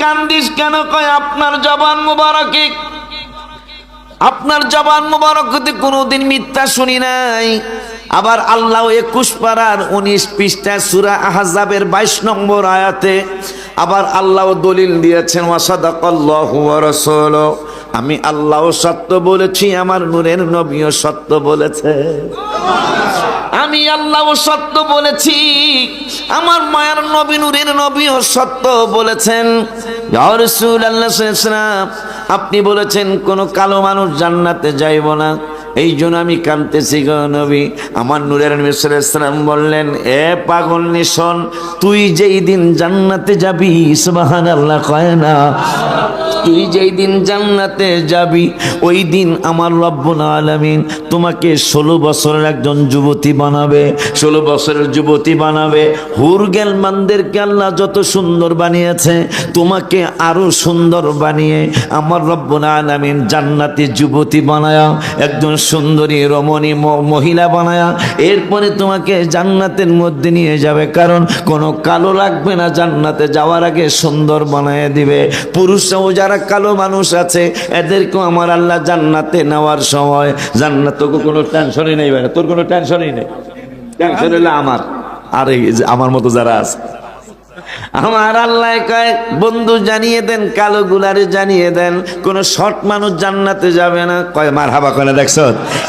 কান্দিস কেন? কয়, আপনার জবান মুবারকে। আপনার জবান মুবারক হতে কোনোদিন মিথ্যা শুনি নাই, আবার আল্লাহ একুশ পাড়ার উনিশ পৃষ্ঠা সুরা আহাজাবের বাইশ নম্বর আয়াতে আবার আল্লাহ দলিল দিয়েছেন ওয়াসাদাকাল্লাহু ওয়া রাসূলুহু। আমি আল্লাহ সত্য বলেছি, আমার নূরের নবীও সত্য বলেছে। আমি আল্লাহ সত্য বলেছি, আমার মায়ের নবী নূরের নবীও সত্য বলেছেন। আপনি বলেছেন, কোনো কালো মানুষ জান্নাতে যাইব না। এই জন্য আমি কানতেছি গো নবী। আমার নূরের সাল্লাল্লাহু বললেন, এ পাগল নিশন, তুই যেই দিন জান্নাতে যাবি, সুবহানাল্লাহ কয় না। তুই যেই দিন জান্নাতে যাবি, ওই দিন আমার রব্বুল আলামিন তোমাকে ষোলো বছরের একজন যুবতী বানাবে। ষোলো বছরের যুবতী বানাবে। হুরগেল মানদেরকে আল্লাহ যত সুন্দর বানিয়েছে, তোমাকে আরও সুন্দর বানিয়ে আমার রব্বুল আলামিন জান্নাতি যুবতী বানায়া একজন সুন্দরী রমণী মহিলা বানায়া এরপরে তোমাকে জান্নাতের মধ্যে নিয়ে যাবে। কারণ কোনো কালো লাগবে না, জান্নাতে যাওয়ার আগে সুন্দর বানায় দিবে। পুরুষরাও যারা কালো মানুষ আছে, এদেরকেও আমার আল্লাহ জান্নাতে নেওয়ার সময়। জান্নাত তোকে কোনো টেনশনই নেই ভাই, তোর কোনো টেনশনই নেই। টেনশন হলে আমার, আর আমার মতো যারা আছে। আমার আল্লাহ কয়, বন্ধু জানিয়ে দেন, কালো গুলারে জানিয়ে দেন, কোন শর্ট মানুষ জান্নাতে যাবে না। কয় মার হাবা কয় দেখছ?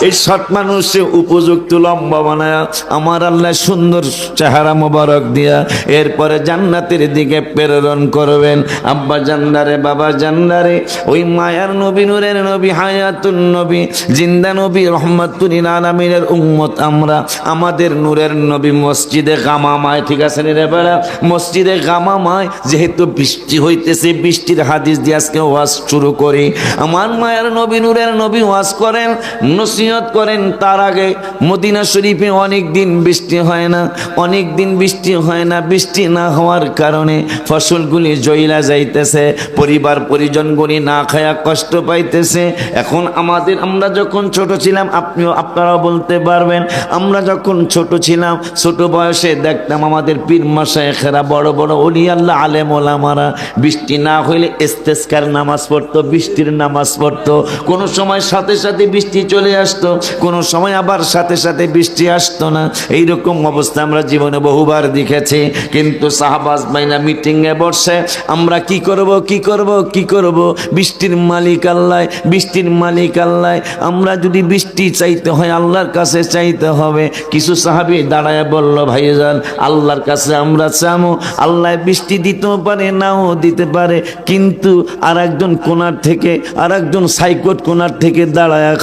এই শর্ট মানুষ উপযুক্ত লম্বা বানায়, আমার আল্লাহ সুন্দর চেহারা মোবারক দিয়া এরপরে জান্নাতের দিকে প্রেরণ করবেন। আব্বা জান্দারে বাবা জান্দারে ওই মায়ার নবী, নূরের নবী, হায়াতুন নবী, জিন্দা নবী রহমতুল আলমিনের উম্মত আমরা। আমাদের নূরের নবী মসজিদে গামামায়, ঠিক আছে রে বেড়া? মসজিদে গামামায়, যেহেতু বৃষ্টি হইতেছে, বৃষ্টির হাদিস দিয়ে আজকে ওয়াজ শুরু করি। আমার মায়ের নবী নূরের নবী ওয়াজ করেন, নসিহত করেন, তার আগে মদিনা শরীফে অনেক দিন বৃষ্টি হয় না অনেক দিন বৃষ্টি হয় না, বৃষ্টি না হওয়ার কারণে ফসলগুলি জইলা যাইতেছে, পরিবার পরিজনগুলি না খায়া কষ্ট পাইতেছে। এখন আমাদের, আমরা যখন ছোট ছিলাম, আপনিও, আপনারাও বলতে পারবেন, আমরা যখন ছোট ছিলাম, ছোট বয়সে দেখতাম আমাদের পীর মাসায় খেরা বড় বড় বড় অলি আল্লাহ, আলেম ওলামারা, বৃষ্টি না হইলে ইস্তেস্কার নামাজ পড়তো, বৃষ্টির নামাজ পড়তো। কোনো সময় সাথে সাথে বৃষ্টি চলে আসতো, কোনো সময় আবার সাথে সাথে বৃষ্টি আসতো না। এইরকম অবস্থা আমরা জীবনে বহুবার দেখেছি। কিন্তু সাহাবাজ বাইনা মিটিংয়ে বসে, আমরা কি করব কি করব কি করব? বৃষ্টির মালিক আল্লাহ, বৃষ্টির মালিক আল্লাহ। আমরা যদি বৃষ্টি চাইতে হয়, আল্লাহর কাছে চাইতে হবে। কিছু সাহাবি দাঁড়ায় বলল, ভাইজান, আল্লাহর কাছে আমরা চামো আল্লাহ বৃষ্টি দিতেও পারে নাও দিতে পারে কিন্তু আর একজন কোনার থেকে আর একজন সাইকোট কোনার থেকে দাঁড়ায়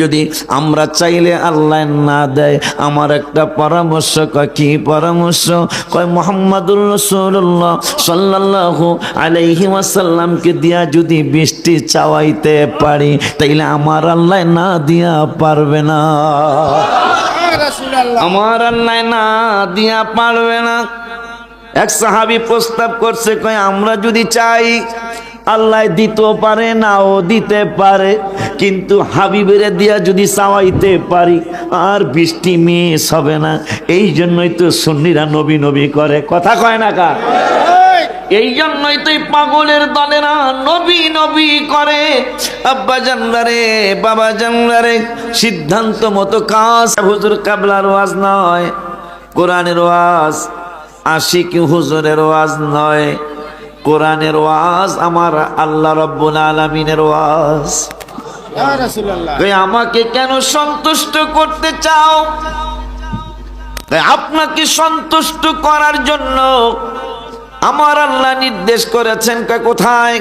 যদি আমরা চাইলে আল্লাহ না দেয় আমার একটা পরামর্শ কয় কি পরামর্শ? কয় মোহাম্মদুর রসুল্লাহ সাল্লাল্লাহু আলাইহি ওয়াসাল্লামকে দিয়া যদি বৃষ্টি চাওয়াইতে পারি তাইলে আমার আল্লাহ না দিয়া পারবে না। আমার আল্লাহ না দিয়া পারবে না। এক সাহাবি প্রস্তাব করছে, কয়, আমরা যদি চাই আল্লাহ দিতেও পারে, নাও দিতে পারে, কিন্তু হাবিবের দিয়া যদি চাওয়াইতে পারি, আর বৃষ্টি মিস হবে না। এই জন্যই তো সুন্নিরা নবী নবী করে। কথা কয় না কা এই জন্যই তো পাগলের দলেরা নবী নবী করে। আব্বা জানলারে বাবা জানলারে সিদ্ধান্ত মতো কাজ। হুজুর কাবলার ওয়াজ নয়, কোরআনের ওয়াজ। আশিক হুজুরের ওয়াজ নয় কোরআনের ওয়াজ আমার আল্লাহ রব্বুল আলমিনের ওয়াজ। আমাকে কেন সন্তুষ্ট করতে চাও? আপনাকে সন্তুষ্ট করার জন্য আমার আল্লাহ নির্দেশ করেছেন কা কোথায়?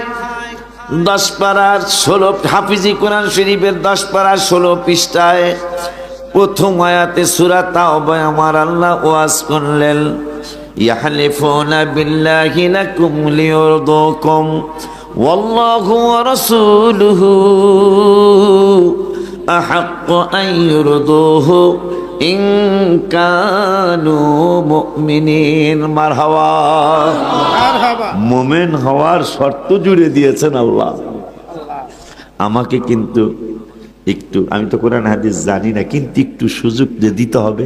দশ পাড়ার ষোলো হাফিজি কোরআন শরীফের দশ পাড়ার ষোলো পৃষ্ঠায় প্রথম আয়াতে সুরা তাওবায় আমার আল্লাহ ওয়াজ করলেন। ইয়াহলিফুনা বিল্লাহি লাকুম লিয়রদুকুম والله ورسوله أحق أن يرضوه إن كانوا مؤمنين مرحبا মোমেন হওয়ার শর্ত জুড়ে দিয়েছেন আল্লাহ আমাকে কিন্তু একটু আমি তো কোরআন হাদিস জানি না কিন্তু একটু সুযোগ যে দিতে হবে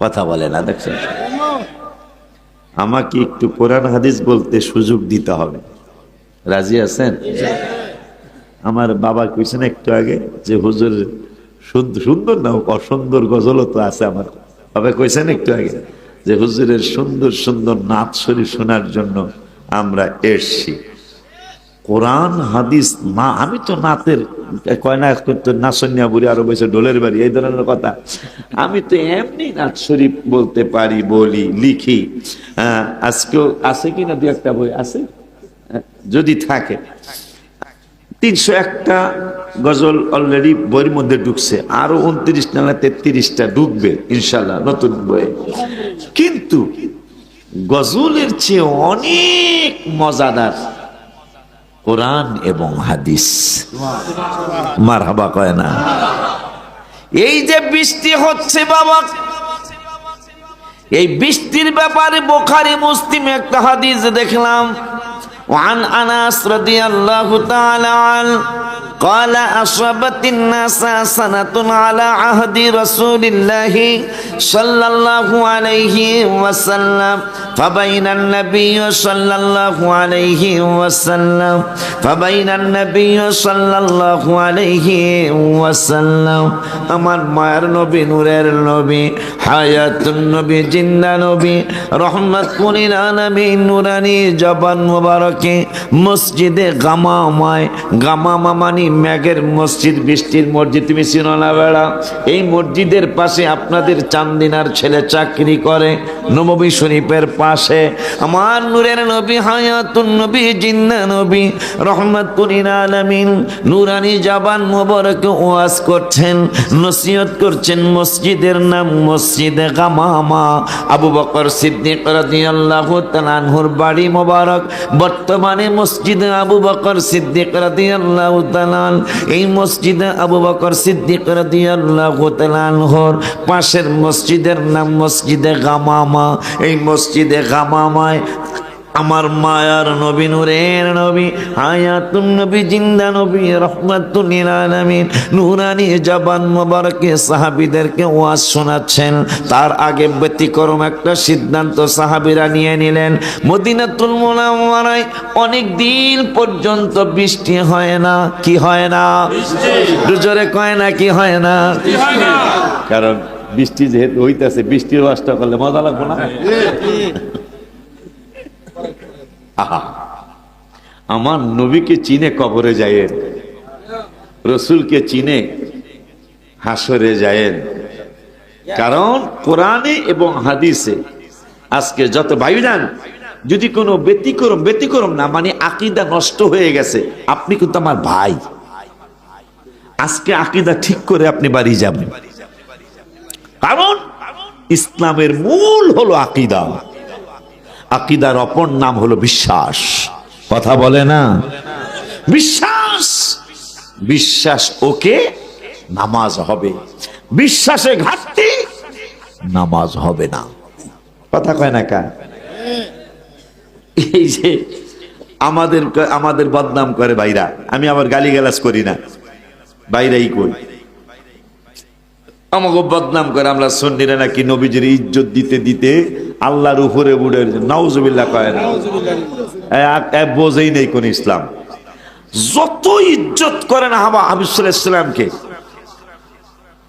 কথা বলে না দেখছেন আমাকে একটু কোরআন হাদিস বলতে সুযোগ দিতে হবে। রাজি আছেন? আমার বাবা কইছেন একটু আগে যে, হুজুর সুন্দর না, অসুন্দর গজলও তো আছে আমার। বাবা কইছেন একটু আগে যে, হুজুরের সুন্দর সুন্দর নাচ শরীর শোনার জন্য আমরা এসছি। কোরআন হাদিস না আমি তো নাতের কয় না এখন তো নাচনিয়া বুড়ি আরও বসে ডোলের বাড়ি এই ধরনের কথা। আমি তো এমনি নাচ শরীফ বলতে পারি বলি লিখি। আহ, আজকেও আছে কি না দু একটা বই? আছে? আহ, যদি থাকে। তিনশো একটা গজল অলরেডি বইয়ের মধ্যে ঢুকছে। আরও উনত্রিশ না তেত্রিশটা ঢুকবে ইনশাল্লাহ নতুন বই। কিন্তু গজলের চেয়ে অনেক মজাদার কোরআন এবং হাদিস। মার হাবা কয় না। এই যে বৃষ্টি হচ্ছে বাবা, এই বৃষ্টির ব্যাপারে বোখারি, মুসলিম একটা হাদিস দেখলাম। وعن أنس رضي الله تعالى عنه قال أصابت الناس سنة على عهد رسول الله صلى الله عليه وسلم فبين النبي صلى الله عليه وسلم فبين النبي صلى الله عليه وسلم আমার মায়ের নবী নূরের নবী হায়াতুন নবী জিন্দা নবী রহমতুল আলামিন নুরানি জবান মুবারকে মসজিদে গামামায় গামামা মানে ম্যাগের মসজিদ, বৃষ্টির মসজিদ, তুমি চিনো না বেড়া? এই মসজিদের পাশে আপনাদের চান্দিনার ছেলে চাকরি করে নবী শরীফের পাশে। আমার নূরের নবী, হায়াতুন নবী জিন্দা নবী রহমতুল আলামিন, নুরানি জবান মুবারকে ওয়াজ করছেন, নসিহত করছেন মসজিদের নাম মসজিদে গামামা। আবু বকর সিদ্দিক রাদিয়াল্লাহু তাআলা আনহুর বাড়ি মোবারক মসজিদে আবু বকর সিদ্দিক রাদিয়াল্লাহু তাআলা এই মসজিদে আবু বকর সিদ্দিক রাদিয়াল্লাহু তাআলা আনহুর পাশের মসজিদের নাম মসজিদে গামামা। এই মসজিদে গামামায় আমার মায়ার নবী নূরের নবী হায়াতুন নবী জিন্দা নবী রহমাতুল আলামিন। নূরানি জবান মোবারকে সাহাবীদেরকে ওয়াজ শোনাচ্ছেন। তার আগে ব্যতিক্রম একটা সিদ্ধান্ত সাহাবীরা নিয়ে নিলেন। মদিনাতুল মুনাওয়ারায় অনেক দিন পর্যন্ত বৃষ্টি হয় না। কি হয় না? জোরে কয় না কি হয় না? কারণ বৃষ্টি যেহেতু হইতেছে বৃষ্টির ওয়াজটা করলে মজা লাগবে না? আহা। আমার নবীকে চিনে কবরে যায়েন, রসুলকে চিনে হাসরে যায়েন। কারণ কোরআনে এবং হাদিসে আজকে যত ভাইজান যদি কোনো ব্যতিক্রম ব্যতিক্রম না মানে আকিদা নষ্ট হয়ে গেছে, আপনি কিন্তু আমার ভাই। আজকে আকিদা ঠিক করে আপনি বাড়ি যাবেন। কারণ ইসলামের মূল হলো আকিদা। আকিদার অপর নাম হলো বিশ্বাস। কথা বলে না? বিশ্বাস! বিশ্বাস ওকে, নামাজ হবে। বিশ্বাসে ঘাটতি, নামাজ হবে না। কথা কয় না কা এই যে আমাদের আমাদের বদনাম করে ভাইরা। আমি আবার গালিগালাজ করি না। বাইরাই করি আমাকে বদনাম করে আমরা সন্নিরা নাকি নবীজির ইজ্জত দিতে দিতে আল্লাহর উপরে উড়ে নাউজুবিল্লাহ কয় না? বোঝেই নেই কোন ইসলাম। যত ইজ্জত করেন হাবা হাবিবুল্লাহামকে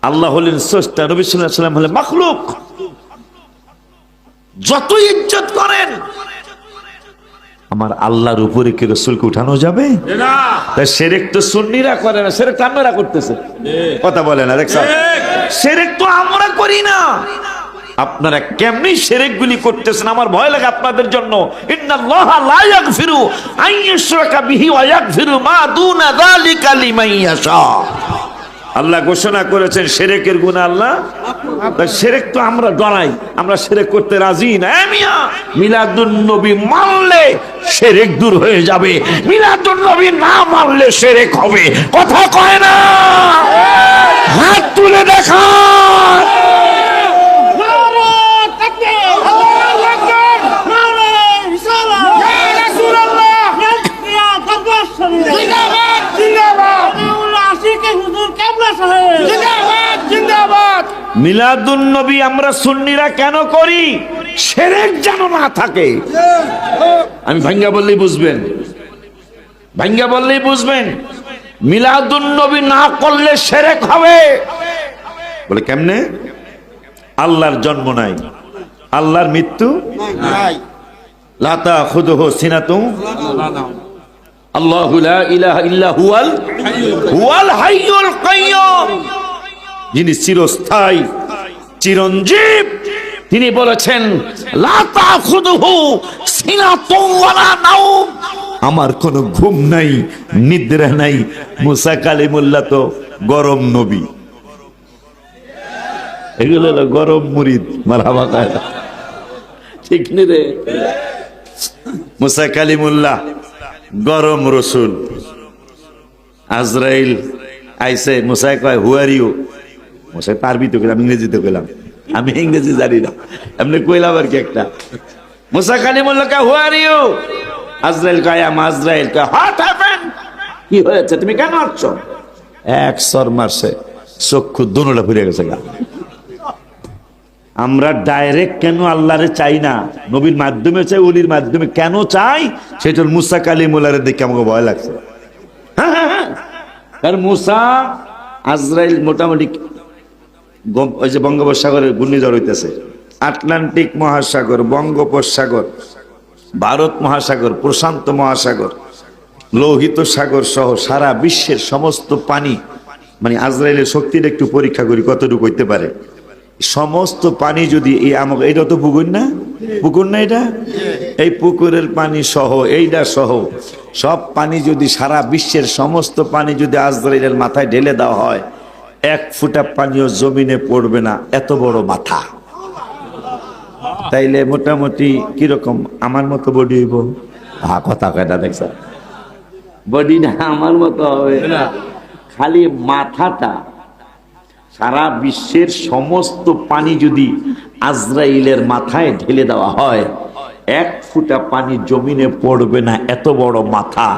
আল্লাহ হলেন স্রষ্টা নবী সাল্লাম হলেন মাখলুক। যত ইজ্জত করেন আমার আল্লাহর উপরে কি রসুলকে উঠানো যাবে? তাই সেরেক তো সুন্নিরা করে না সেরেক আমরা করতেছে। কথা বলে না দেখছ? সেরেক তো আমরা করি না। আপনারা কেমনি সেরেক গুলি করতেছেন? আমার ভয় লাগে আপনাদের জন্য। ফিরু ইয়াগফিরু মা আল্লাহ ঘোষণা করেছেন, সেরেকের গুণা আল্লাহ। সেরেক তো আমরা ডরাই আমরা সেরেক করতে রাজি না। মিলাদুল নবী মানলে সেরেক দূর হয়ে যাবে মিলাদুন নবী না মানলে সেরেক হবে। কথা কয় না, হাত তুলে দেখা মিলাদুন নবী আমরা সুন্নিরা কেন করি? সেরেক যেন না থাকে। আমি ভাঙ্গা বললেই বুঝবেন। ভাঙ্গা বললেই বুঝবেন। মিলাদুন নবী না করলে সেরেক হবে। বলে কেমনে? আল্লাহর জন্ম নাই। আল্লাহর মৃত্যু লাতা খুদহ সিনাতুম আল্লাহু ইলাহা ইল্লা হুয়াল হুয়াল হাইয়ুল কাইয়্যুম। যিনি চিরস্থায়ী, চিরঞ্জীব, তিনি বলেছেন লা তাখুদহু সিনাতুম ওয়ালা নাওম আমার কোনো ঘুম নাই, নিদ্রা নাই। মুসা কালিমুল্লাহ তো গরম নবী। এগুলো হলো গরম মুরিদ, মারহাবা খায় না। ঠিক নি রে? মুসা কালিমুল্লাহ গরম রসুল। আজরাইল আইসে মুসাই কয় হুয়ার মুসাই পারবি তো আমি ইংরেজিতে কইলাম আমি ইংরেজি জানি না। এমনি কইলাম আর কি একটা? মুসা কালিমুল্লাহ কয় হুয়ার ইউ আজরাইল কয় আম আজরাইল। কয় হোয়াট হ্যাপেন কি হয়েছে? তুমি কেন আসছো? এক সর মারছে। চক্ষু দুনোটা ফিরে গেছে গা। আমরা ডাইরেক্ট কেন আল্লাহরে চাই না? নবীর মাধ্যমে চাই অলির মাধ্যমে কেন চাই? সেটার মুসা কালিমুল্লারে দেখে আমাকে ভয় লাগছে। হ্যাঁ, হ্যাঁ, হ্যাঁ। কারণ মুসা আজরাইল মোটামুটি ওই যে বঙ্গোপসাগরের ঘূর্ণিঝড় হইতেছে। আটলান্টিক মহাসাগর, বঙ্গোপসাগর, ভারত মহাসাগর, প্রশান্ত মহাসাগর, লোহিত সাগর সহ সারা বিশ্বের সমস্ত পানি মানে আজরাইলের শক্তিটা একটু পরীক্ষা করি কতটুকু হইতে পারে। সমস্ত পানি যদি এই আমাকে এটা তো পুকুর না? পুকুর না এটা? এই পুকুরের পানি সহ এইটা সহ, সব পানি যদি সারা বিশ্বের সমস্ত পানি যদি আজরাইলের মাথায় ঢেলে দেওয়া হয় এক ফুটা পানিও জমিনে পড়বে না, এত বড় মাথা। তাইলে মোটামুটি কীরকম? আমার মতো বডি হইব? হা কথা কয়টা দেখছ বডি না, আমার মতো হবে। খালি মাথাটা, সারা বিশ্বের সমস্ত পানি যদি আজরাইলের মাথায় ঢেলে দেওয়া হয়, এক ফুটা পানি জমিনে পড়বে না, এত বড় মাথা।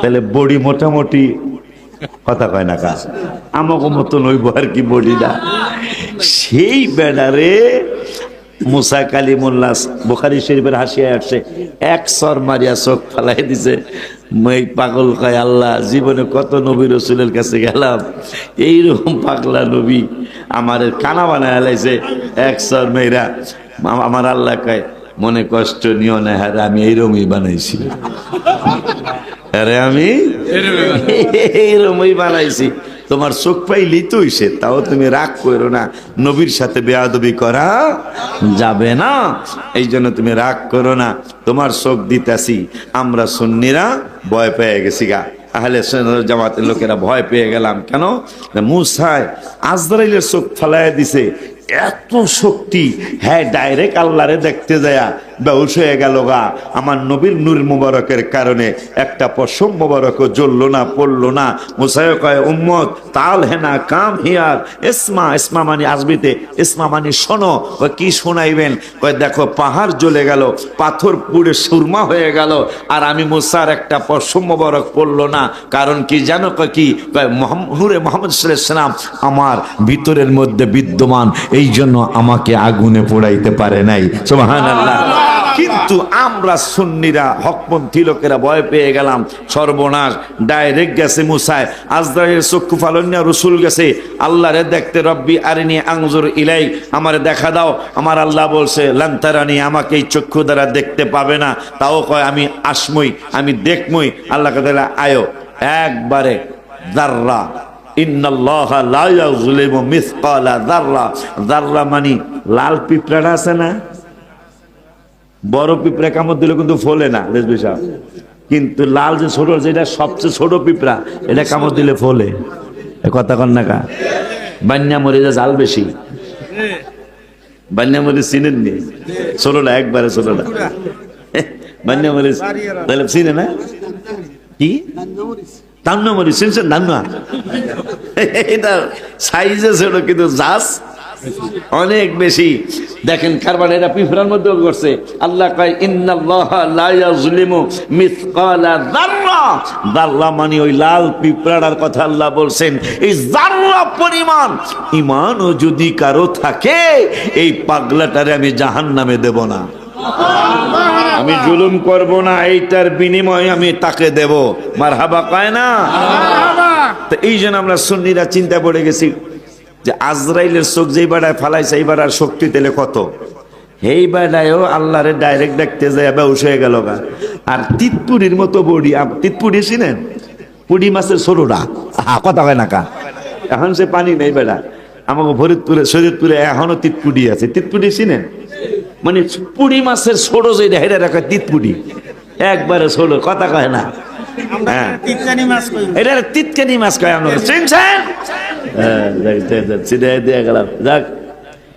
তাহলে বডি মোটামুটি কথা কয় না কাজ? আমাকে মতো নইব আর কি বডি না। সেই বেড়ারে মুসা কালিমুল্লাহ বোখারি শরীফের হাসিয়া আসছে, এক সর মারিয়া চোখ ফালাই দিছে, মই পাগল কয় আল্লাহ, জীবনে কত নবী রসুলের কাছে গেলাম, এইরকম পাগলা নবী আমার কানা বানায় লাইছে এক সর মেয়েরা আমার আল্লাহ কয়, মনে কষ্ট নিও না হ্যাঁ আমি এইরকমই বানাইছি। আরে আমি? এইরকমই বানাইছি। তোমার চোখ পাইলি তো হইছে তাও তুমি রাগ করো না। নবীর সাথে বেয়াদবি করা যাবে না। এই জন্য তুমি রাগ করো না। তোমার চোখ দিতাছি। আমরা সুন্নিরা ভয় পেয়ে গেছি গা। আহলে সুন্নাত জামাতের লোকেরা ভয় পেয়ে গেলাম। কেন? মুসায় আজরাইলের চোখ ফালাই দিছে। এত শক্তি। হ্যাঁ ডাইরেক্ট আল্লাহরে দেখতে যায়া। বেউস হয়ে গেল গা। আমার নবীর নূর মুবারকের কারণে একটা পশম মুবারক জ্বললো না, পড়ল না। মুসায় উম্মত, তাল হেনা কাম হিয়ার। ইসমা ইসমা মানে আসবিতে। ইসমা মানে শোনো কি শোনাইবেন? কয়, দেখো, পাহাড় জ্বলে গেল, পাথর পুড়ে সুরমা হয়ে গেল, আর আমি মুসার একটা পশম মুবারক পড়ল না। কারণ কি জানো কয় কি? নূরে মোহাম্মদ সাল্লাম আমার ভিতরের মধ্যে বিদ্যমান এই জন্য আমাকে আগুনে পোড়াইতে পারে নাই। সুবহানাল্লাহ। কিন্তু আমরা সুন্নিরা, হকপন্থী লোকেরা ভয় পেয়ে গেলাম। সর্বনাশ, ডাইরেক্ট গেছে মুসায়। আজদারের চক্ষু ফালন্যা রসুল গেছে। আল্লাহরে দেখতে রব্বি আরিনি আংজুর ইলাই আমারে দেখা দাও। আমার আল্লাহ বলছে লান্তারানি আমাকে এই চক্ষু দ্বারা দেখতে পাবে না। তাও কয়, আমি আসমই, আমি দেখমই। আল্লাহ কাদালা আয়ো, একবারে দাররা। ইন্নাল্লাহা লা ইয়াজলিমু মিসকালা দাররা। দাররা মানে লাল পিঁপড়াটা আছে না? বড় পিঁপড়া কামড় দিলে কিন্তু ফলে না রেজবি সাহেব কিন্তু লাল যে ছোট, যেটা সবচেয়ে ছোট পিঁপড়া, এটা কামড় দিলে ফলে। কথা কন না কা? বান্যা মরে যা জাল বেশি। বান্যা মরে চিনেন নি? ছোটটা একবারে ছোটটা বান্যা মরে তাহলে চিনে না? কি? দান্ন মরি শুনছেন দান্ন এটা সাইজে ছোট, কিন্তু জাস অনেক বেশি। দেখেন কারবার এটা পিঁপড়ার মধ্যে করছে। আল্লাহ কয় ইন্নাল্লাহ লা ইয়াজলিমু মিসকালা যাররা। জাল্লা মানে ওই লাল পিঁপড়ার কথা আল্লাহ বলছেন এই জাল্লা পরিমাণ ইমানও যদি কারও থাকে এই পাগলাটারে আমি জাহান নামে দেব না। আমি জুলুম করব না এইটার বিনিময়ে আমি তাকে দেব। মার হাবা কয় না? তো এই জন্য আমরা সুন্নিরা চিন্তা পড়ে গেছি যে আজরাইলের চোখ যেই বাড়ায় ফালাইছে, এই বাড়ার শক্তি তেলে কত? এই বেলায়ও আল্লাহরে ডাইরেক্ট দেখতে যায় বেউস হয়ে গেল গা। আর তিতপুরির মতো বডি তিতপুরি চিনেন? পুডি মাছের সরুরা হা কথা হয় না কা। এখন সে পানি নেই বেড়া। আমাকে ফরিদপুরে শরীরপুরে এখনও তিতপুডি আছে। তিতপুরি চিনেন? মানে পুডি মাছের ছোট যে হেরে রাখা তিতপুডি একবারে ছোট কথা কয় না। হ্যাঁ। মাছ এটা তিতকানি মাছ কয় আমরা চিনছেন হ্যাঁ, দিয়ে গেলাম। যাক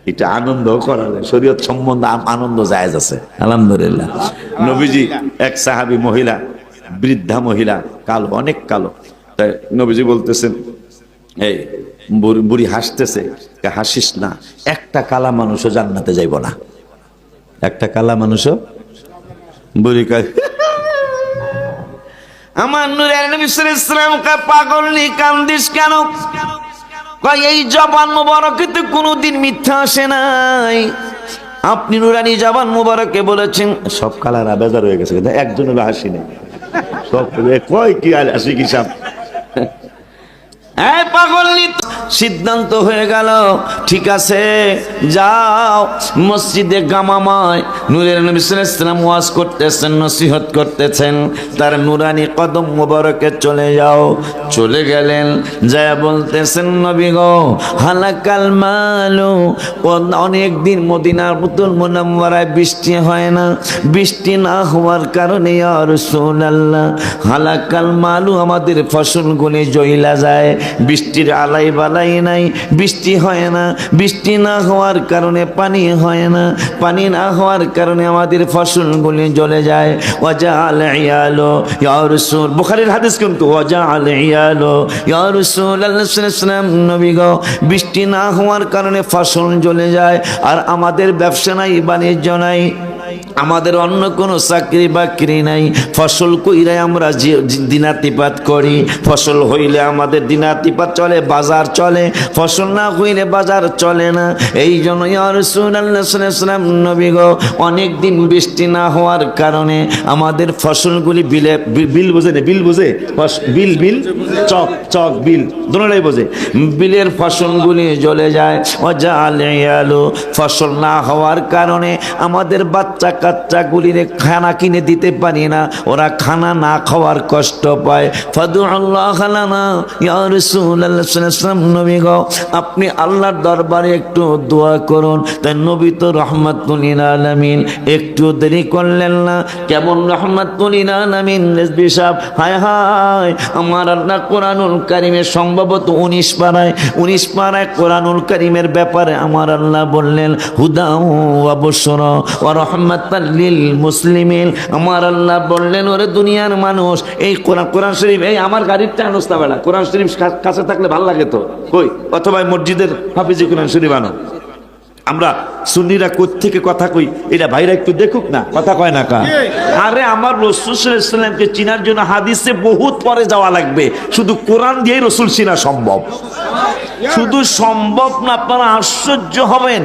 এটা আনন্দ করা যায় শরীয়ত সম্বন্ধে আনন্দ জায়েজ আছে। আলহামদুলিল্লাহ। নবীজি এক সাহাবী মহিলা বৃদ্ধা মহিলা কালো অনেক কালো। তাই নবীজি বলতেছেন এই বুড়ি বুড়ি হাসতেছে হাসিস না। একটা কালা মানুষও জান্নাতে যাইব না। একটা কালা মানুষও বুড়ি কয় আমার নুরের নবী ইসলামকে পাগল নি কান্দিস কেন? এই জবান মুবারকে কোনোদিন মিথ্যা আসে নাই। আপনি নুরানি জবান মুবারকে বলেছেন, সব কালার বেজার হয়ে গেছে একজন হাসি নেই সব কয় কি হাসি কি সাপ হ্যাঁ পাগল নি সিদ্ধান্ত হয়ে গেল, ঠিক আছে, যাও। মসজিদে গামামায় নূরের নবী সাল্লাল্লাহু আলাইহি ওয়াসাল্লাম ওয়াজ করতেছেন, নসিহত করতেছেন, তার নুরানি কদম মোবারকে চলে যাও। চলে গেলেন যা বলতেছেন, নবী গো, হালাকাল মালু। অনেক দিন মদিনার পুতুল মুনাম্মারায় বৃষ্টি হয় না। বৃষ্টি না হওয়ার কারণে আর হালাকাল মালু আমাদের ফসলগুলি জইলা যায়। বৃষ্টির আলাই বালাই নাই। বৃষ্টি হয় না। বৃষ্টি না হওয়ার কারণে পানি হয় না। পানি না হওয়ার কারণে আমাদের ফসলগুলি জ্বলে যায়। ওয়াজা আল ইয়ালো, ইয়া রাসূল। বুখারীর হাদিস কিন্তু ওয়াজা আল ইয়ালো, ইয়া রাসূল। আল্লাহ সাল্লাম নবী বৃষ্টি না হওয়ার কারণে ফসল জ্বলে যায়। আর আমাদের ব্যবসা নাই, বাণিজ্য নাই। আমাদের অন্য কোনো চাকরি বাকরি নাই। ফসল কইরাই আমরা দিনাতিপাত করি। ফসল হইলে আমাদের দিনাতিপাত চলে, বাজার চলে। ফসল না হইলে বাজার চলে না। এই জন্য অনেক দিন বৃষ্টি না হওয়ার কারণে আমাদের ফসলগুলি বিলে বিল বোঝে না, বিল বোঝে? বিল বিল? চক চক, বিল। দুটাই বোঝে। বিলের ফসলগুলি জ্বলে যায়। অজা আলো ফসল না হওয়ার কারণে আমাদের বাচ্চা কাচ্চাগুলিরে খানা কিনে দিতে পারি না। ওরা খানা না খাওয়ার কষ্ট পায়। ফাদু আল্লাহ খালানা নবী আপনি আল্লাহর দরবারে একটু দোয়া করুন। তাই নবী তো রহমাতুল আলামিন, একটু দেরি করলেন না। কেমন রহমাতুল আলামিন, রেজবি সাহেব? হায় হায়, আমার আল্লাহ কোরআনুল কারিমের সম্ভবত উনিশ পাড়ায় উনিশ পাড়ায় কোরআনুল কারিমের ব্যাপারে আমার আল্লাহ বললেন, হুদা অবসর ও রহমাতাল্লিল মুসলিমিন। আমার আল্লাহ বললেন, ওরে দুনিয়ার মানুষ, এই কোরআন কোরআন শরীফ, এই আমার গাড়ির টানুস্তা বেলা। কোরআন শরীফ কাছে থাকলে ভালো লাগে তো। কই? অথবা মসজিদের হাফিজি কোরআন শরীফ আনো। আমরা সুন্নিরা থেকে কথা কই? এটা ভাইরা একটু দেখুক না কথা কয় না কা আরে আমার রসুলামকে চিনার জন্য হাদিসে বহুত পরে যাওয়া লাগবে। শুধু কোরআন দিয়ে রসুল চিনা সম্ভব। শুধু সম্ভব না আপনারা আশ্চর্য হবেন।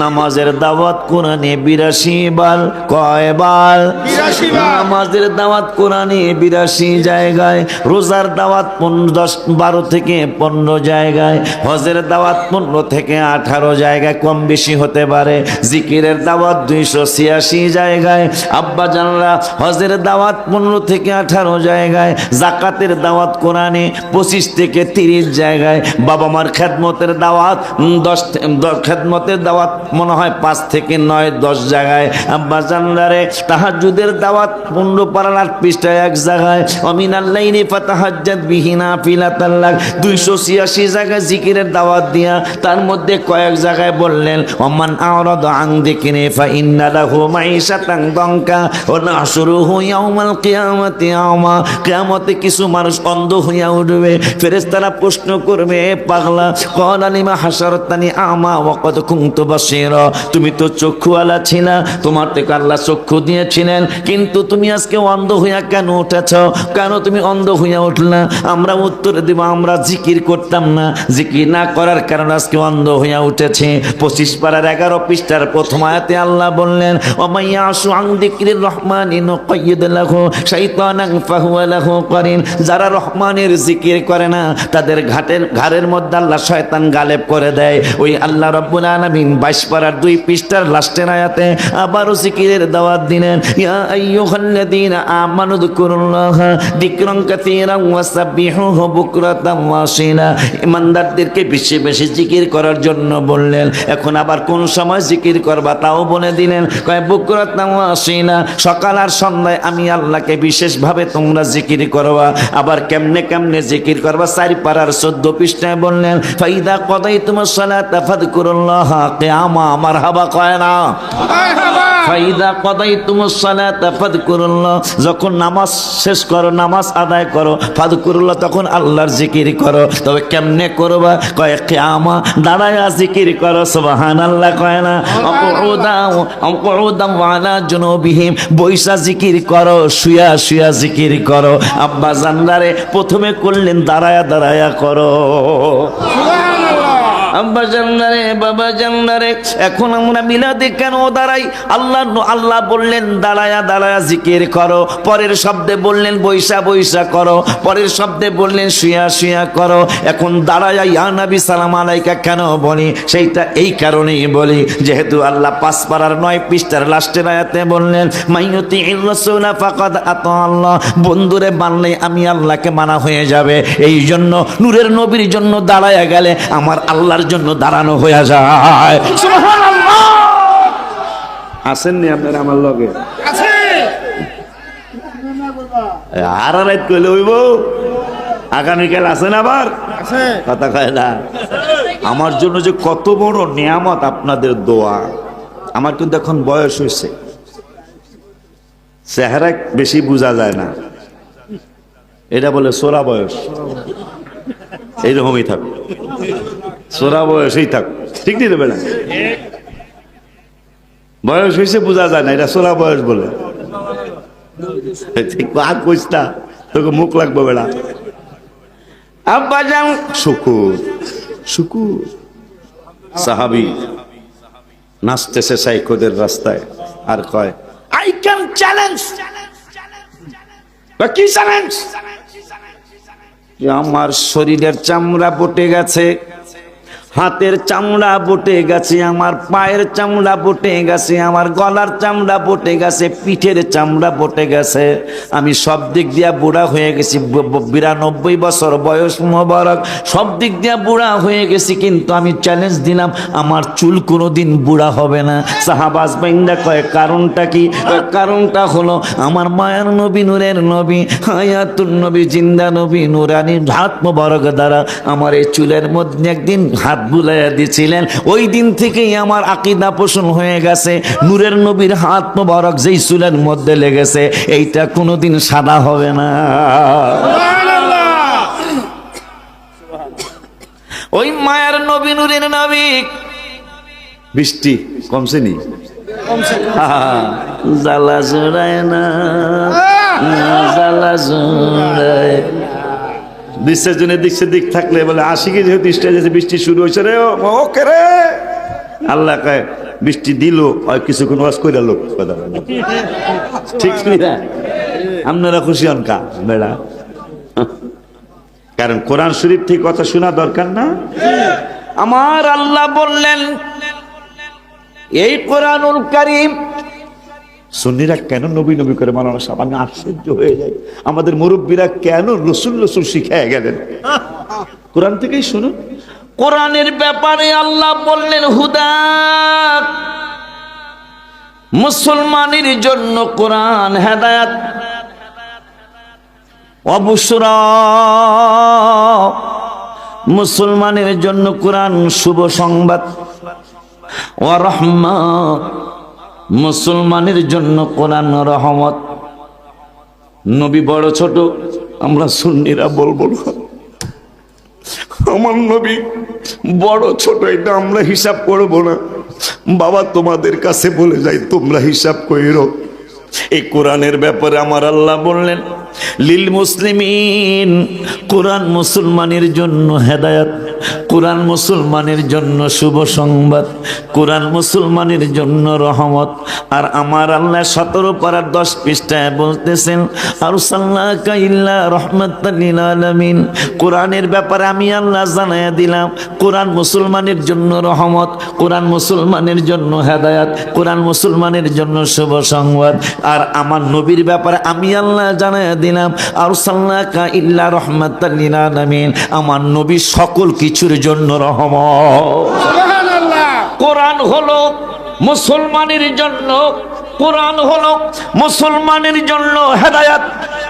নামাজের দাওয়াত কোরআনে বিরাশি বার কয় বার? বিরাশি বার। নামাজের দাওয়াত কোরআনে বিরাশি জায়গায় রোজার দাওয়াত পনেরো দশ বারো থেকে পনেরো জায়গায় হজের দাওয়াত পনেরো থেকে আঠারো জায়গায় কম বেশি হতে পারে। জিকিরের দাওয়াত দুইশো ছিয়াশি জায়গায় আব্বা জানরা হজের দাওয়াত পনেরো থেকে আঠারো জায়গায়, জাকাতের দাওয়াত কোরআনে পঁচিশ থেকে তিরিশ জায়গায়। বাবা মার খেদমতের দাওয়াত দশ খেদমতের দাওয়াত মনে হয় পাঁচ থেকে নয়, দশ জায়গায়। আব্বা জানরারে তাহাজুদের দাওয়াত পনেরো পারার আট পৃষ্ঠায় এক জায়গায়। অমিন আল্লাইনি ফাতাহাজ্জাত বিহিনা ফিলাতাল্লাহ দুইশো ছিয়াশি জায়গায় জিকিরের দাওয়াত দিয়া তার মধ্যে কয়েক জায়গায় বললেন অমান আ'রাদা আন যিকরি ফাইন্না লাহু মাঈশাতান দানকা ওয়া নাহশুরুহু ইয়াওমাল কিয়ামাতি আমা কিয়ামতে কিছু মানুষ অন্ধ হইয়া উঠবে, ফেরেশতারা প্রশ্ন করবে, "এ পাগলা ক্বালা লিমা হাশারতানি আমা ওয়া কদ কুনতু বাসীরা তুমি তো চক্ষুওয়ালা ছিলা, তোমার থেকে আল্লাহ চক্ষু দিয়েছিলেন, কিন্তু তুমি আজকে অন্ধ হইয়া কেন উঠেছ? কেন তুমি অন্ধ হইয়া উঠলা? আমরা উত্তর দিব, আমরা জিকির করতাম না। জিকির না করার কারণে আজকে অন্ধ হইয়া উঠেছে। পঁচিশ পাড়ার এগারো পৃষ্ঠার প্রথম আয়াতে আল্লাহ বললেন ওমাইয়া আসু আং দিকির রহমান করিন। যারা রহমানের জিকির করে না, তাদের ঘাটের ঘাড়ের মধ্যে আল্লাহ শয়তান গালেব করে দেয়। ওই আল্লাহ রব্বুল আলামিন বাইশ দুই পৃষ্ঠার লাস্টের আয়াতে আবারও জিকিরের দাওয়াত দিলেন, ইয়া আমানু যকুরুল্লাহা যিকরান ইমানদারদেরকে বেশি বেশি জিকির করার জন্য বললেন, এখন আবার কোন সময় জিকির করবা তাও বলে দিলেন, কয় বুকরাতাম ওয়াসিলা সকাল আর সন্ধ্যায় আমি আল্লাহকে বিশেষভাবে তোমরা জিকির করবা। আবার কেমনে কেমনে জিকির করবা চারি পাড়ার চোদ্দ পৃষ্ঠায় বললেন, ফাইদা কদাই তোমার সালাত কে আমা আমার হাবা কয় না। ফাইদা কদাই তোমার সালাত ফাদকুরুল্লাহ, যখন নামাজ শেষ করো, নামাজ আদায় করো, ফাদকুরুল্লাহ, তখন আল্লাহর জিকির করো। তবে কেমনে করবা? কয়, কিয়ামা দাঁড়ায়া জিকির করো, সুবহানাল্লাহ কয় না। অকুদা অকুদা ওয়ালা জুনুবিহিম বৈশা জিকির করো, শুয়া শুয়া জিকির করো। আব্বা জান্নারে প্রথমে করলেন, দাঁড়ায়া দাঁড়ায়া করো। আব্বা জান্নারে বাবা জান্নারে এখন আমরা মিলাদে কেন দাঁড়াই? আল্লাহ আল্লাহ বললেন, দাঁড়ায়া দাঁড়ায়া, জিকির করো। পরের শব্দে বললেন, বৈশা বৈশা করো। পরের শব্দে বললেন, শুয়া শুয়া করো। এখন দাঁড়ায়া, ইয়া নবী, সালাম আলাইকা কেন বলি? সেইটা এই কারণেই বলি, যেহেতু আল্লাহ পাঁচ পাড়ার নয় পৃষ্ঠার লাস্টের আয়াতে বললেন মাইনতি রাসূলা ফাকাদ আতা আল্লাহ। বন্ধুরে, মানলে আমি আল্লাহকে মানা হয়ে যাবে। এই জন্য নূরের নবীর জন্য দাঁড়ায়া গেলে আমার আল্লাহর জন্য দাঁড়ানো হয়ে যায়। আসেননি আপনার আমার লগে? আর রাত কইলে হইব? আগামীকাল আসেন আবার? কথা কয় না। আমার জন্য যে কত বড় নিয়ামত আপনাদের দোয়া। আমার কিন্তু এখন বয়স হয়েছে চেহারা বেশি বোঝা যায় না। এটা বলে সোরা বয়স। এইরকমই থাক সোরা বয়সেই থাক। ঠিক নেই দেবে না বয়স হয়েছে বোঝা যায় না এটা সোরা বয়স বলে। ঠিক আর কইস না তোকে মুখ লাগবে বেড়া। আব্বা যান শুকুর শুকুর। সাহাবি নাচতেছে সাইকোদের রাস্তায় আর কয় আই ক্যান চ্যালেঞ্জ। কি চ্যালেঞ্জ? আমার শরীরের চামড়া বটে গেছে। হাতের চামড়া বটে গেছে, আমার পায়ের চামড়া বটে গেছে, আমার গলার চামড়া বটে গেছে, পিঠের চামড়া বটে গেছে। আমি সব দিক দিয়া বুড়া হয়ে গেছি বিরানব্বই বছর বয়স মোবারক। সব দিক দিয়া বুড়া হয়ে গেছি, কিন্তু আমি চ্যালেঞ্জ দিলাম, আমার চুল কোনোদিন বুড়া হবে না। সাহাবাজ বাইন্দা কয়, কারণটা কি? কারণটা হলো আমার মায়ার নবী, নূরের নবী, হায়াতুন নবী, জিন্দা নবী, নুরানি হাত মোবারক দ্বারা আমার এই চুলের মধ্যে একদিন হাত বুলাইয়া দিয়েছিলেন ওই দিন থেকেই আমার আকিদা পোষণ হয়ে গেছে। নূরের নবীর হাত মোবারক যেই চুলের মধ্যে লেগেছে এইটা কোনোদিন সাদা হবে না। ওই মায়ার নবী নূরের নবী। বৃষ্টি কমছে নি? জ্বালা জোড়ায় না জ্বালা জোড়ায়। বিশ্বের জন্য দিক দিক থাকলে বলে, আশিকে যেহেতু স্টেজে বৃষ্টি শুরু হয়েছে রে ওকে রে। আল্লাহ কয়, বৃষ্টি দিল, আর কিছুক্ষণ ওয়াজ করে লোক। ঠিক না? আপনারা খুশি হন কা? বেড়া। কারণ কোরআন শরীফ থেকে কথা শোনা দরকার না। আমার আল্লাহ বললেন, এই কোরআনুল কারিম সুন্নিরা কেন নবী নবী করে মানানো আমি আশ্চর্য হয়ে যাই। আমাদের মুরব্বীরা কেন রসুল রসুল শিখায় গেলেন? কোরআন থেকেই শুনুন। কোরআনের ব্যাপারে আল্লাহ বললেন, হুদা, মুসলমানের জন্য কোরআন হেদায়াত। অবসর, মুসলমানের জন্য কোরআন শুভ সংবাদ। ও রহমা মুসলমানের জন্য কোরআন রহমত। নবী বড় ছোট, আমরা সুন্নিরা বলব না। আমার নবী বড় ছোট, এটা আমরা হিসাব করব না। বাবা, তোমাদের কাছে বলে যাই, তোমরা হিসাব কইরো। এই কোরআনের ব্যাপারে আমার আল্লাহ বললেন লিল মুসলিমিন, কোরআন মুসলমানের জন্য হেদায়াত, কোরআন মুসলমানের জন্য শুভ সংবাদ, কোরআন মুসলমানের জন্য রহমত। আর আমার আল্লাহ সতেরো পাড়ার দশ পৃষ্ঠায় বলতেছেন আর আলমিন। কোরআনের ব্যাপারে আমি আল্লাহ জানাইয়া দিলাম, কোরআন মুসলমানের জন্য রহমত, কোরআন মুসলমানের জন্য হেদায়াত, কোরআন মুসলমানের জন্য শুভ সংবাদ। আর আমার নবীর ব্যাপারে আমি আল্লাহ জানাইয়া দিলাম আর সাল্লাকা ইল্লা রহমতাল্লিল আলমিন আমার নবী সকল কিছুর জন্য রহমত। কোরআন হলো মুসলমানের জন্য কোরআন হলো মুসলমানের জন্য হেদায়াত।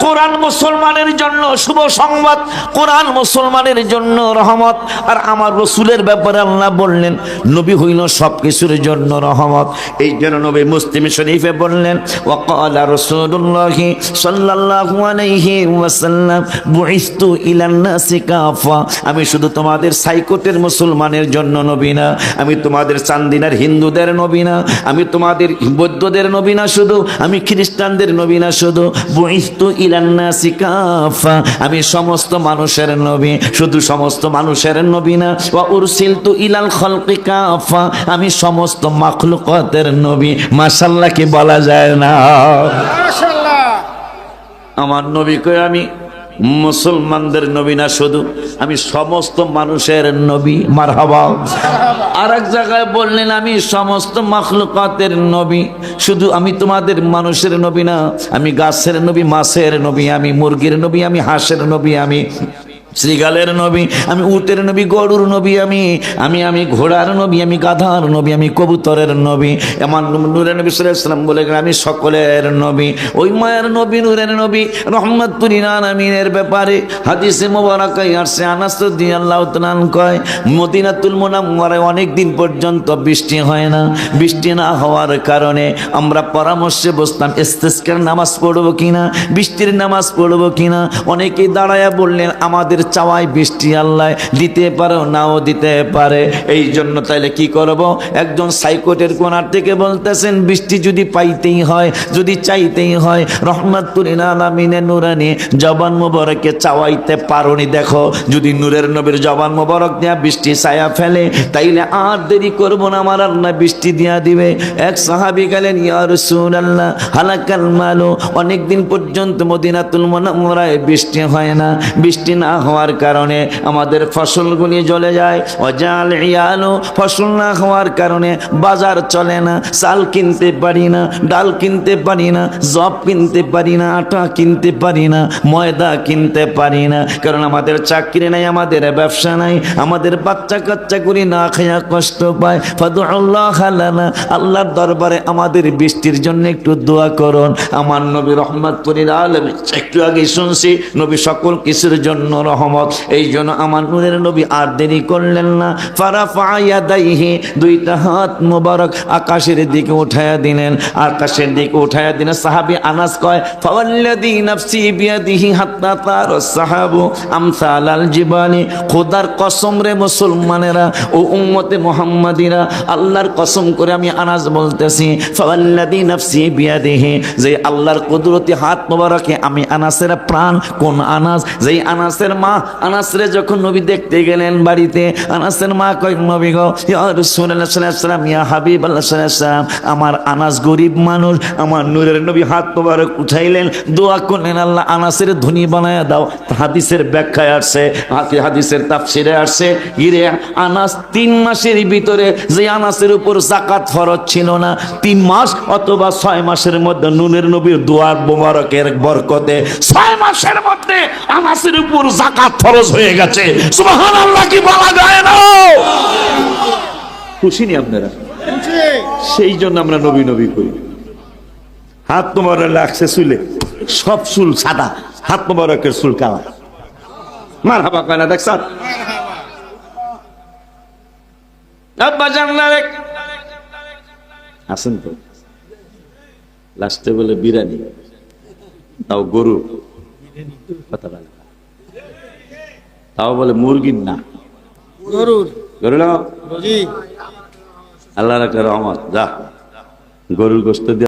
কোরআন মুসলমানের জন্য শুভ সংবাদ, কোরআন মুসলমানের জন্য রহমত। আর আমার রসুলের ব্যাপারে আল্লাহ বললেন, নবী হইল সব কিছুর জন্য রহমত। এই জন্য নবী মুসলিম শরীফে বললেন, ওয়াকাল রসুল্লাহ সাল্লাল্লাহু আলাইহি আমি শুধু তোমাদের সাইকোটের মুসলমানের জন্য নবী না, আমি তোমাদের চান্দিনার হিন্দুদের নবী না, আমি তোমাদের বৌদ্ধদের নবী না শুধু, আমি খ্রিস্টানদের নবী না শুধু, বুইস্তু ইলান কাফা। আমি সমস্ত মানুষের নবী শুধু সমস্ত মানুষের নবী না ওয়া উরসিলতু ইলাল খলকে কাফা। আমি সমস্ত মাখলুকাতের নবী মাশাআল্লাহ কি বলা যায় না? আমার নবী নবীকে আমি? মুসলমানদের নবী না শুধু আমি সমস্ত মানুষের নবী। মারহাবা। আর এক জায়গায় বললেন আমি সমস্ত মখলুকাতের নবী শুধু আমি তোমাদের মানুষের নবী না আমি গাছের নবী মাছের নবী আমি মুরগির নবী আমি হাঁসের নবী আমি শ্রীগালের নবী, আমি উটের নবী, গরুর নবী আমি আমি আমি ঘোড়ার নবী, আমি গাধার নবী, আমি কবুতরের নবী। এমন নূরের নবী সাল্লাম বলে আমি সকলের নবী। ওই মায়ের নবী, নূরের নবী রহমতুলিন আমিনের ব্যাপারে হাদিসে মোবারকাই আসছে আনাসুদ্দিন আল্লাহ তালান কয়, মদিনাতুল মোনাম্মরায় অনেক দিন পর্যন্ত বৃষ্টি হয় না। বৃষ্টি না হওয়ার কারণে আমরা পরামর্শে বসতাম, ইস্তেস্কার নামাজ পড়ব কিনা? বৃষ্টির নামাজ পড়ব কিনা? অনেকেই দাঁড়ায়া বললেন, আমাদের চাওয়াই বৃষ্টি আল্লাহ দিতে পারো, নাও দিতে পারে। এই জন্য তাইলে কি করব? একজন সাইকোটের কোনার থেকে বলতেছেন, বৃষ্টি যদি পাইতেই হয়, যদি চাইতেই হয় রহমাতুলিন আলামিনে নুরানি জবান মোবারকে চাওয়াইতে পারোনি। দেখো, যদি নূরের নবীর জবান মোবারক দেয়া বৃষ্টি ছায়া ফেলে, তাইলে আর দেরি করব না, আমার আল্লাহ বৃষ্টি দিয়া দিবে। এক সাহাবি গেলেন, ইয়া রাসূলুল্লাহ, হালাকাল মালু, অনেকদিন পর্যন্ত মদিনাতুল মুনাওয়ারায় বৃষ্টি হয় না, বৃষ্টি না হওয়ার কারণে আমাদের ফসলগুলি জ্বলে যায়। অজাল ইয়ালো ফসল না হওয়ার কারণে বাজার চলে না। চাল কিনতে পারি না, ডাল কিনতে পারি না, জব কিনতে পারি না, আটা কিনতে পারি না, ময়দা কিনতে পারি না। কারণ আমাদের চাকরি নাই, আমাদের ব্যবসা নাই। আমাদের বাচ্চা কাচ্চা করি না খাইয়া কষ্ট পায়। ফাদুল্লাহ লানা, আল্লাহর দরবারে আমাদের বৃষ্টির জন্য একটু দোয়া করুন। আমার নবী রহমতুল্লিল আলম, একটু আগে শুনছি, নবী সকল কিছুর জন্য রহমত। এই জন্য আমার নূরের নবী আর দেরি করলেন না। ফারা ফায়া দাইহি দুইটা হাত মোবারক আকাশের দিকে উঠায়া দিলেন। আকাশের দিকে উঠায়া দিলেন সাহাবী আনাস কয়, ফাওয়াল্লাযী নাফসি বিয়াদিহি হাত্তা তার সাহাবু আমসাল আল জিবানি খোদার কসম রে মুসলমানেরা ও উম্মতে মুহাম্মাদিরা, আল্লাহর কসম করে আমি আনাস বলতেছি, ফাওয়াল্লাযী নাফসি বিয়াদিহি যে আল্লাহর কুদরতি হাত মোবারকে আমি আনাসের প্রাণ, কোন আনাস, যেই আনাসের মা আনাসরে যখন নবী দেখতে গেলেন বাড়িতে, আনাসের মা কয়, নবী গো ওয়াসাল্লাম, ইয়া আলাইহি ওয়াসাল্লাম, আমার আনাস গরিব মানুষ, আমার নূরের নবী হাত মোবারক উঠাইলেন, দোয়া করলেন, আল্লাহ আনাসের ধনী বানায়া দাও। হাদিসের ব্যাখ্যায় আসছে, হাতি হাদিসের তাফসিরে আসছে গিরে আনাস, তিন মাসের ভিতরে যে আনাসের উপর জাকাত ফরজ ছিল না, তিন মাস অথবা ছয় মাসের মধ্যে নুনের নবীর দোয়ার মোবারকের বরকতে, ছয় মাসের মধ্যে আনাসের উপর জাকাত ফরজ হয়ে গেছে। সুবহানাল্লাহ কি বলা যায় না? খুশি নি আপনারা? সেই জন্য আমরা নবী নবী করি। হাত তোমার লাগছে চুলে। সব চুল সাদা। হাত মোবারকের চুল কালা। মার হাবা কয় না দেখছ আব্বা আছেন তো? লাস্টে বলে বিরানি তাও গরু। কথা বলে। তাও বলে মুরগির না। গরুর। গরু না জি। আল্লাহ রাখে রহমত যা। গরুর গোস্ত দিয়ে